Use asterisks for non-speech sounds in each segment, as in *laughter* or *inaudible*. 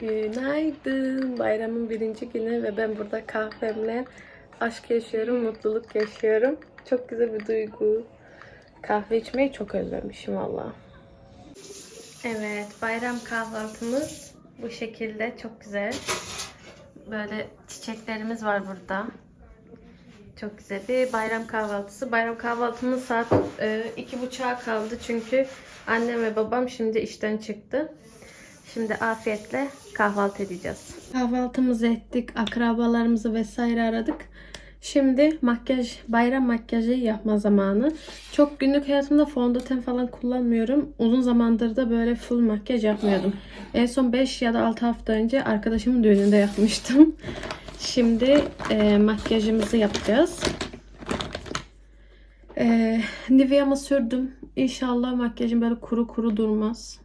Günaydın. Bayramın birinci günü ve ben burada kahvemle aşk yaşıyorum, mutluluk yaşıyorum. Çok güzel bir duygu. Kahve içmeyi çok özlemişim valla. Evet, bayram kahvaltımız bu şekilde. Çok güzel. Böyle çiçeklerimiz var burada. Çok güzel bir bayram kahvaltısı. Bayram kahvaltımız saat e, iki buçuğa kaldı çünkü annem ve babam şimdi işten çıktı. Şimdi afiyetle kahvaltı edeceğiz. Kahvaltımızı ettik, akrabalarımızı vesaire aradık. Şimdi makyaj, bayram makyajı yapma zamanı. Çok günlük hayatımda fondöten falan kullanmıyorum. Uzun zamandır da böyle full makyaj yapmıyordum. En son 5 ya da 6 hafta önce arkadaşımın düğününde yapmıştım. Şimdi e, makyajımızı yapacağız. E, Nivea'mı sürdüm. İnşallah makyajım böyle kuru kuru durmaz.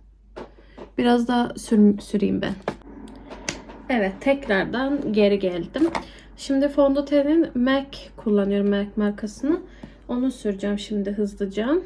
Biraz daha sür, süreyim ben. Evet tekrardan geri geldim. Şimdi fondötenin MAC kullanıyorum MAC markasını. Onu süreceğim şimdi hızlıca.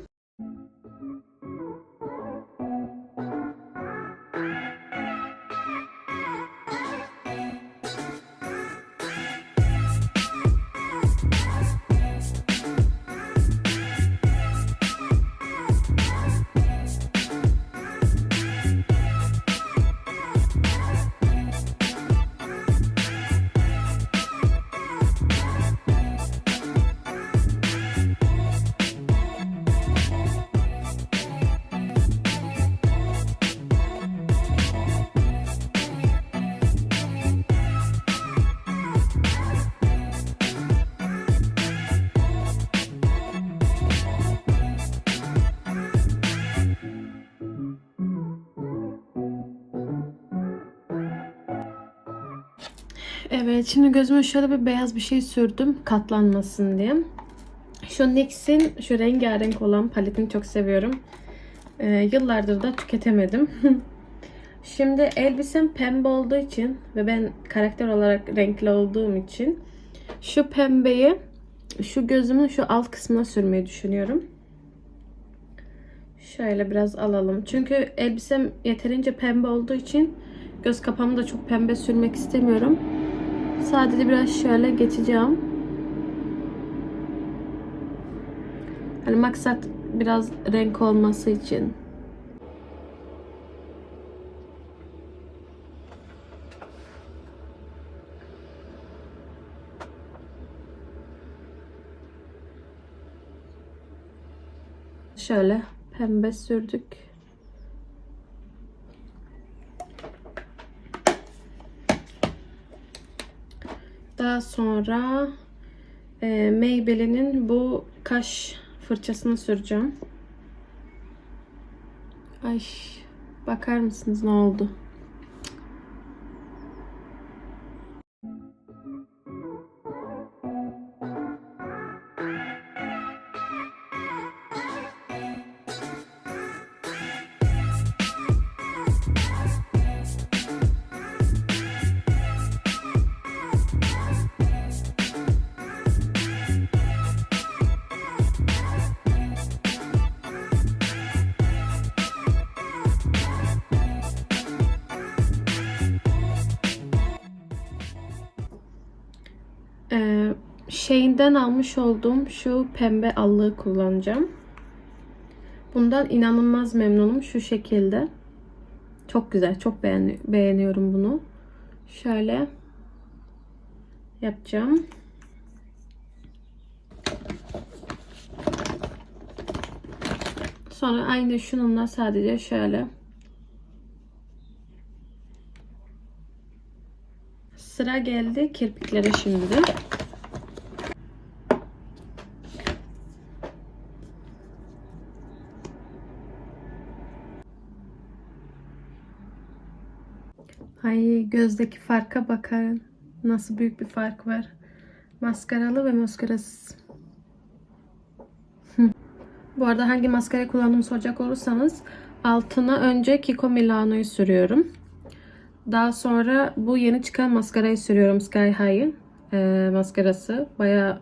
Evet şimdi gözüme şöyle bir beyaz bir şey sürdüm katlanmasın diye. Şu NYX'in şu rengarenk olan paletini çok seviyorum. Ee, yıllardır da tüketemedim. *laughs* Şimdi elbisem pembe olduğu için ve ben karakter olarak renkli olduğum için şu pembeyi şu gözümün şu alt kısmına sürmeyi düşünüyorum. Şöyle biraz alalım. Çünkü elbisem yeterince pembe olduğu için göz kapağımı da çok pembe sürmek istemiyorum. Sadece biraz şöyle geçeceğim. Hani maksat biraz renk olması için. Şöyle pembe sürdük. Daha sonra e, Maybelline'in bu kaş fırçasını süreceğim. Ay bakar mısınız ne oldu? Şeyinden almış olduğum şu pembe allığı kullanacağım. Bundan inanılmaz memnunum şu şekilde. Çok güzel. Çok beğeni beğeniyorum bunu. Şöyle yapacağım. Sonra aynı şununla sadece şöyle Sıra geldi kirpiklere şimdi. Ay gözdeki farka bakın. Nasıl büyük bir fark var. Maskaralı ve maskarasız. *laughs* Bu arada hangi maskara kullandığımı soracak olursanız altına önce Kiko Milano'yu sürüyorum. Daha sonra bu yeni çıkan maskarayı sürüyorum. Sky High'ın e, maskarası. Baya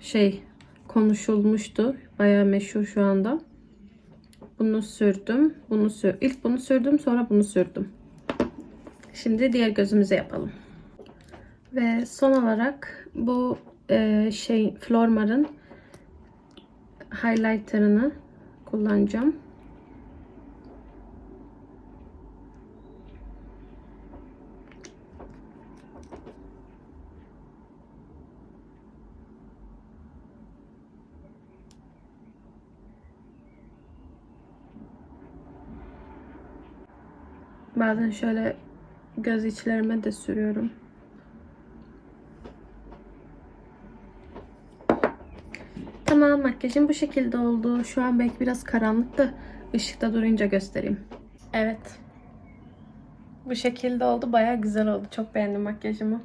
şey konuşulmuştu. Baya meşhur şu anda. Bunu sürdüm. Bunu sür. İlk bunu sürdüm sonra bunu sürdüm. Şimdi diğer gözümüze yapalım. Ve son olarak bu e, şey Flormar'ın highlighter'ını kullanacağım. Bazen şöyle göz içlerime de sürüyorum. Tamam makyajım bu şekilde oldu. Şu an belki biraz karanlık da ışıkta durunca göstereyim. Evet. Bu şekilde oldu. Baya güzel oldu. Çok beğendim makyajımı.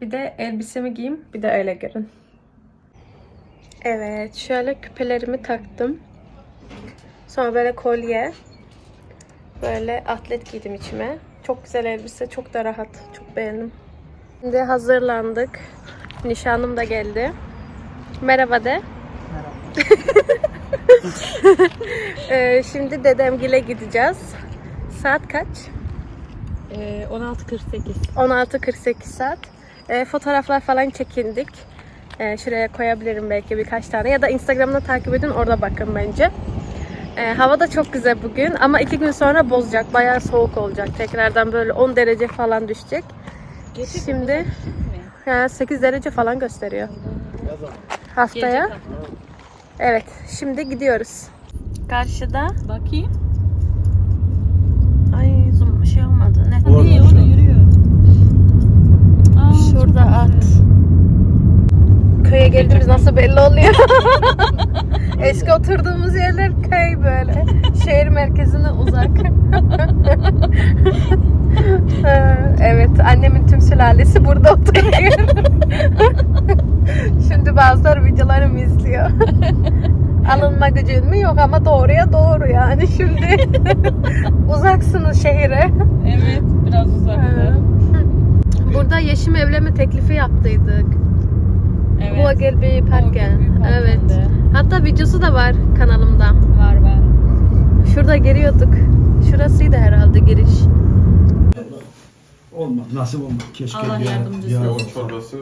Bir de elbisemi giyeyim. Bir de öyle görün. Evet. Şöyle küpelerimi taktım. Sonra böyle kolye. Böyle atlet giydim içime. Çok güzel elbise. Çok da rahat. Çok beğendim. Şimdi hazırlandık. Nişanlım da geldi. Merhaba de. *laughs* Ee, şimdi dedemgile gideceğiz. Saat kaç? Ee, 16.48. 16.48 saat. Ee, fotoğraflar falan çekindik. Ee, şuraya koyabilirim belki birkaç tane. Ya da Instagram'da takip edin orada bakın bence. Ee, hava da çok güzel bugün ama iki gün sonra bozacak. Bayağı soğuk olacak. Tekrardan böyle 10 derece falan düşecek. Şimdi yani 8 derece falan gösteriyor. Haftaya. Evet. Şimdi gidiyoruz. Karşıda. Bakayım. Ay zoom şey olmadı. Ne? Orada yürüyor. Aa, Şurada at. Köye geldiğimiz nasıl belli oluyor. *laughs* Eski oturduğumuz yerler köy böyle. Şehir merkezine uzak. *laughs* Evet, annemin tüm sülalesi burada oturuyor. *laughs* Şimdi bazıları videolarımı izliyor. Alınma gücün mü yok ama doğruya doğru yani şimdi. Uzaksınız şehire. Evet biraz uzakta. Burada yeşim evlenme teklifi yaptıydık. Evet. Bu gel bir parke. Evet. Hatta videosu da var kanalımda. Var var. Şurada giriyorduk. Şurasıydı herhalde giriş. Olmaz. Nasip olmaz. Keşke Allah bir ara- yardımcısı bir ara olsun. olsa. çorbası.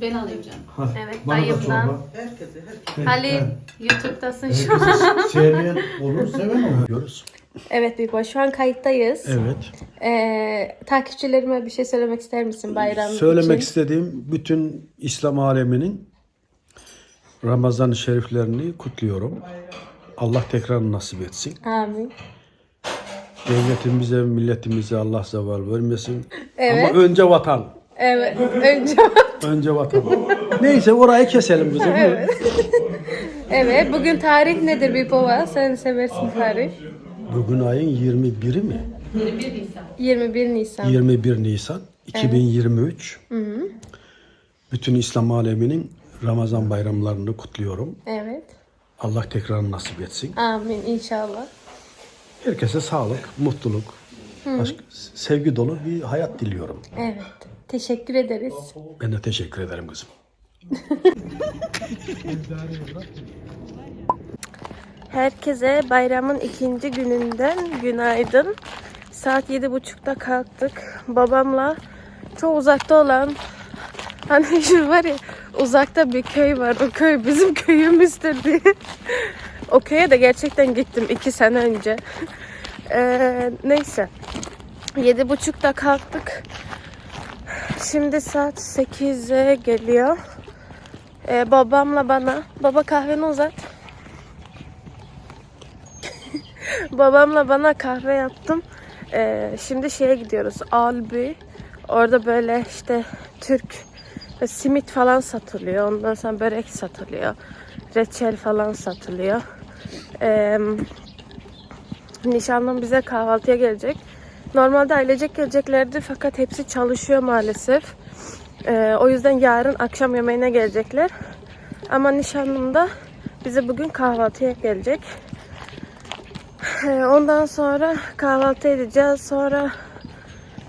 Ben alayım canım. Hadi, Evet, bana da dayımdan. çorba. Evet, Halil evet. YouTube'dasın şu an. Herkesi sevmeyen olur, seven olur. Diyoruz. Evet Büyük Baba, şu an kayıttayız. Evet. Ee, takipçilerime bir şey söylemek ister misin bayram Söylemek için? istediğim bütün İslam aleminin Ramazan-ı şeriflerini kutluyorum. Allah tekrar nasip etsin. Amin. Devletimize, milletimize Allah zeval vermesin. Evet. Ama önce vatan. Evet. Önce Önce vatan. Neyse orayı keselim kızım. *laughs* Evet. Bugün tarih nedir Büyük Baba? Sen seversin tarih. Bugün ayın 21'i mi? 21 Nisan. 21 Nisan 2023. Bütün İslam aleminin Ramazan bayramlarını kutluyorum. Evet. Allah tekrar nasip etsin. Amin inşallah. Herkese sağlık, mutluluk, aşk, sevgi dolu bir hayat diliyorum. Evet. Teşekkür ederiz. Ben de teşekkür ederim kızım. *laughs* Herkese bayramın ikinci gününden günaydın. Saat yedi buçukta kalktık. Babamla çok uzakta olan hani *laughs* şu var ya uzakta bir köy var. O köy bizim köyümüzdür diye. o köye de gerçekten gittim iki sene önce. Ee, neyse. Yedi buçukta kalktık. Şimdi saat 8'e geliyor. Ee, babamla bana baba kahveni uzat. Babamla bana kahve yaptım. Ee, şimdi şeye gidiyoruz. Albi. Orada böyle işte Türk simit falan satılıyor. Ondan sonra börek satılıyor. Reçel falan satılıyor. Ee, nişanlım bize kahvaltıya gelecek. Normalde ailecek geleceklerdi fakat hepsi çalışıyor maalesef. Ee, o yüzden yarın akşam yemeğine gelecekler. Ama nişanlım da bize bugün kahvaltıya gelecek. Ondan sonra kahvaltı edeceğiz. Sonra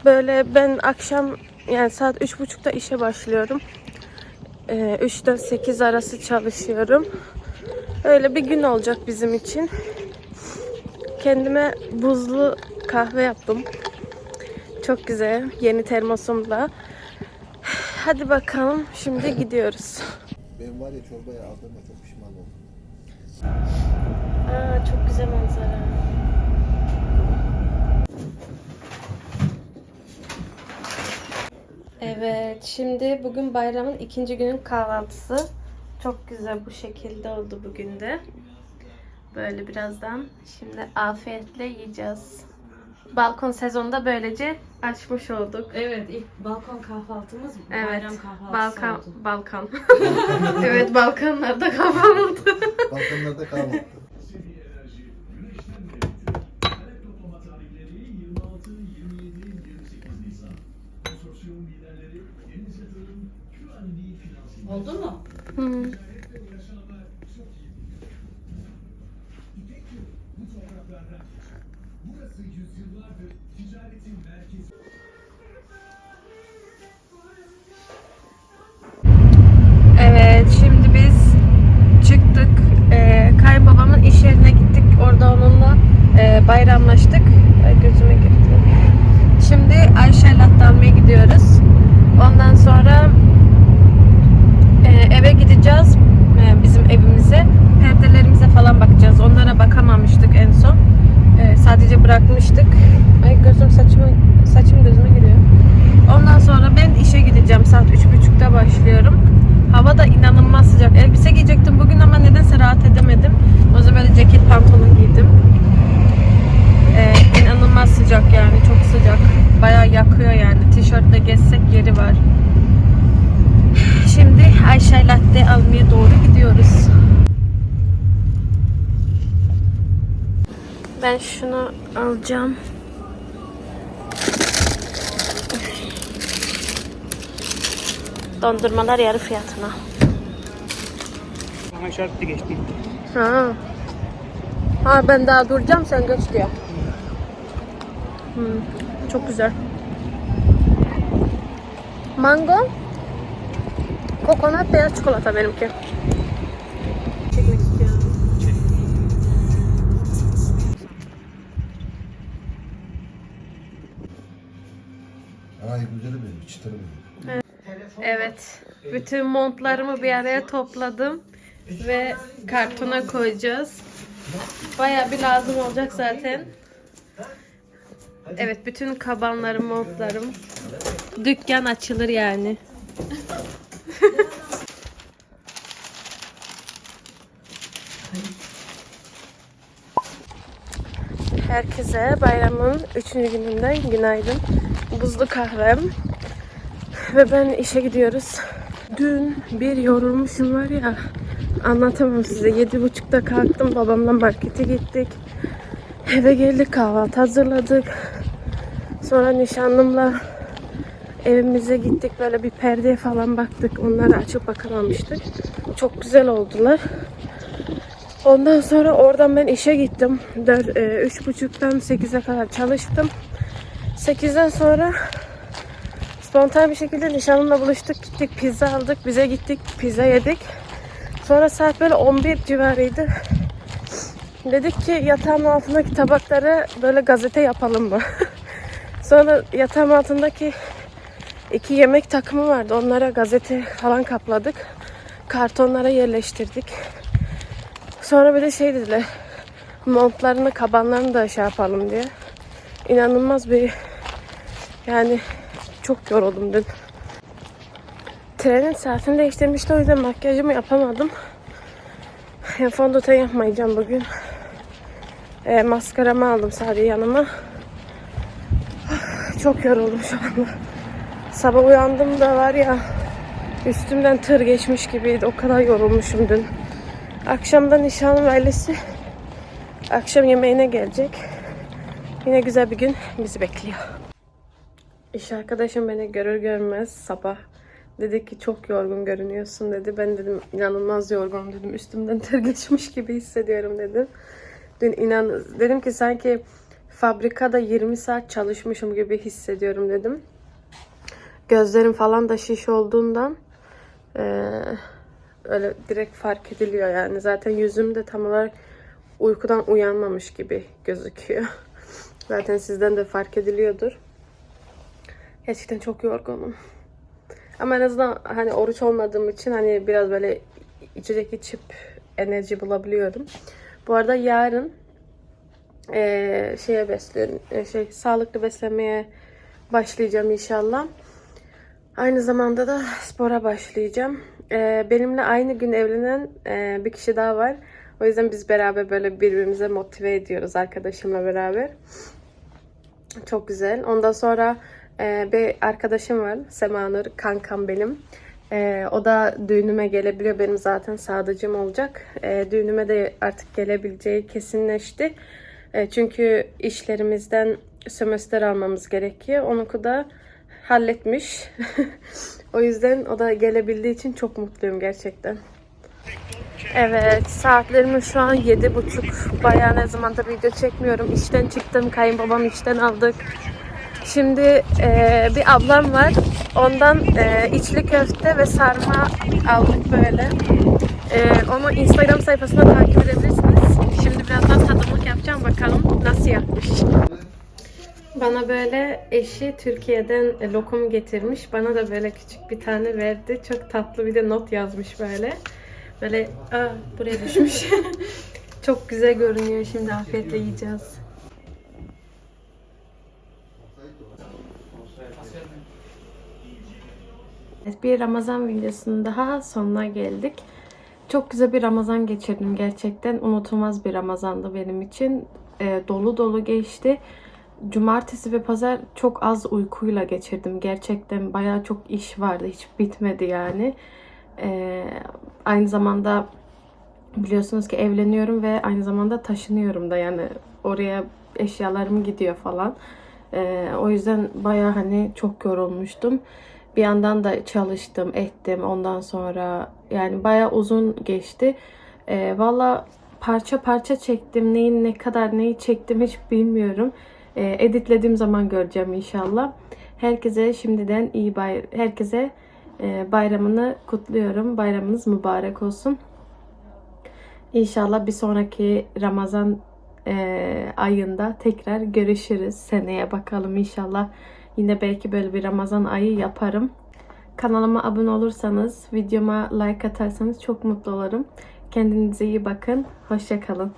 böyle ben akşam yani saat üç buçukta işe başlıyorum. Ee, 3'ten 8 arası çalışıyorum. Öyle bir gün olacak bizim için. Kendime buzlu kahve yaptım. Çok güzel. Yeni termosumla. Hadi bakalım. Şimdi gidiyoruz. Ben var ya çorbayı aldığıma çok pişman oldum. Aa, çok güzel manzara. Evet, şimdi bugün bayramın ikinci günün kahvaltısı. Çok güzel bu şekilde oldu bugün de. Böyle birazdan şimdi afiyetle yiyeceğiz. Balkon sezonunda böylece açmış olduk. Evet ilk balkon kahvaltımız Evet. bayram kahvaltısı Balkan, oldu. Balkan. *laughs* evet, Balkanlarda kahvaltı. Balkanlarda kahvaltı. Oldu mu? Hı. Evet, şimdi biz çıktık. Ee, kayınbabamın iş yerine gittik. Orada onunla e, bayramlaştık. Ay, gözüme girdi. Şimdi Ayşe latte almaya gidiyoruz. Ondan sonra e, eve gideceğiz. E, bizim evimize. Perdelerimize falan bakacağız. Onlara bakamamıştık en son. E, sadece bırakmıştık. Ay gözüm saçıma, saçım gözüme giriyor. Ondan sonra ben işe gideceğim. Saat 3.30'da başlıyorum. Hava da inanılmaz sıcak. Elbise giyecektim bugün ama nedense rahat edemedim. O zaman böyle ceket pantolon giydim. Ee, inanılmaz sıcak yani çok sıcak. Bayağı yakıyor yani. Tişörtle gezsek yeri var. Şimdi Ayşe Latte almaya doğru gidiyoruz. Ben şunu alacağım. Dondurmalar yarı fiyatına. Bana işaretli geçti. Ha. Ha ben daha duracağım sen geç diyor. Hmm, çok güzel. Mango. Kokonat beyaz çikolata benimki. Çekmek istiyorum. Ay güzeli benim, çıtırı benim. Evet. Bütün montlarımı bir araya topladım. Ve kartona koyacağız. Bayağı bir lazım olacak zaten. Evet bütün kabanlarım, montlarım. Dükkan açılır yani. *laughs* Herkese bayramın üçüncü gününden günaydın. Buzlu kahvem. Ve ben işe gidiyoruz. Dün bir yorulmuşum var ya. Anlatamam size. Yedi buçukta kalktım. Babamla markete gittik. Eve geldik kahvaltı hazırladık. Sonra nişanlımla evimize gittik. Böyle bir perdeye falan baktık. Onları açıp bakamamıştık. Çok güzel oldular. Ondan sonra oradan ben işe gittim. Dör, e, üç buçuktan sekize kadar çalıştım. Sekizden sonra Spontan bir şekilde nişanlımla buluştuk. Gittik pizza aldık. Bize gittik pizza yedik. Sonra saat böyle 11 civarıydı. Dedik ki yatağın altındaki tabakları böyle gazete yapalım mı? *laughs* Sonra yatağın altındaki iki yemek takımı vardı. Onlara gazete falan kapladık. Kartonlara yerleştirdik. Sonra bir de şey dediler. Montlarını, kabanlarını da şey yapalım diye. İnanılmaz bir yani çok yoruldum dün. Trenin saatini değiştirmişti o yüzden makyajımı yapamadım. Yani fondöten yapmayacağım bugün. E, maskaramı aldım sadece yanıma. Çok yoruldum şu anda. Sabah uyandım da var ya üstümden tır geçmiş gibiydi. O kadar yorulmuşum dün. Akşamdan nişanlım ailesi akşam yemeğine gelecek. Yine güzel bir gün bizi bekliyor. İş arkadaşım beni görür görmez sabah dedi ki çok yorgun görünüyorsun dedi. Ben dedim inanılmaz yorgunum dedim. Üstümden ter *laughs* geçmiş gibi hissediyorum dedim. Dün inan dedim ki sanki fabrikada 20 saat çalışmışım gibi hissediyorum dedim. Gözlerim falan da şiş olduğundan eee, öyle direkt fark ediliyor yani. Zaten yüzüm de tam olarak uykudan uyanmamış gibi gözüküyor. *laughs* Zaten sizden de fark ediliyordur. Gerçekten çok yorgunum. Ama en azından hani oruç olmadığım için hani biraz böyle içecek içip enerji bulabiliyorum. Bu arada yarın eee, şeye besliyorum, eee, şey sağlıklı beslemeye başlayacağım inşallah. Aynı zamanda da spora başlayacağım. Eee, benimle aynı gün evlenen eee, bir kişi daha var. O yüzden biz beraber böyle birbirimize motive ediyoruz arkadaşımla beraber. Çok güzel. Ondan sonra e, bir arkadaşım var. Semanur kankam benim. E, o da düğünüme gelebiliyor. Benim zaten sadıcım olacak. E, düğünüme de artık gelebileceği kesinleşti. Çünkü işlerimizden sömestr almamız gerekiyor. Onunku da halletmiş. *laughs* o yüzden o da gelebildiği için çok mutluyum gerçekten. Evet, saatlerimiz şu an yedi buçuk. Bayağı ne zamandır video çekmiyorum. İşten çıktım, kayınbabam işten aldık. Şimdi e, bir ablam var. Ondan e, içli köfte ve sarma aldık böyle. E, onu Instagram sayfasında takip edebilirsiniz. Şimdi birazdan tadımlık yapacağım. Bakalım nasıl yapmış. Bana böyle eşi Türkiye'den lokum getirmiş. Bana da böyle küçük bir tane verdi. Çok tatlı bir de not yazmış böyle. Böyle aa, buraya düşmüş. *laughs* Çok güzel görünüyor. Şimdi afiyetle yiyeceğiz. Bir Ramazan videosunun daha sonuna geldik. Çok güzel bir Ramazan geçirdim gerçekten. Unutulmaz bir Ramazandı benim için. Ee, dolu dolu geçti. Cumartesi ve pazar çok az uykuyla geçirdim. Gerçekten bayağı çok iş vardı. Hiç bitmedi yani. Ee, aynı zamanda biliyorsunuz ki evleniyorum ve aynı zamanda taşınıyorum da yani oraya eşyalarım gidiyor falan. Ee, o yüzden baya hani çok yorulmuştum. Bir yandan da çalıştım, ettim. Ondan sonra yani baya uzun geçti. Ee, Valla parça parça çektim. Neyin ne kadar neyi çektim hiç bilmiyorum. Ee, editlediğim zaman göreceğim inşallah. Herkese şimdiden iyi bay herkese e, bayramını kutluyorum. Bayramınız mübarek olsun. İnşallah bir sonraki Ramazan e, ayında tekrar görüşürüz. Seneye bakalım inşallah. Yine belki böyle bir Ramazan ayı yaparım. Kanalıma abone olursanız, videoma like atarsanız çok mutlu olurum. Kendinize iyi bakın. Hoşçakalın.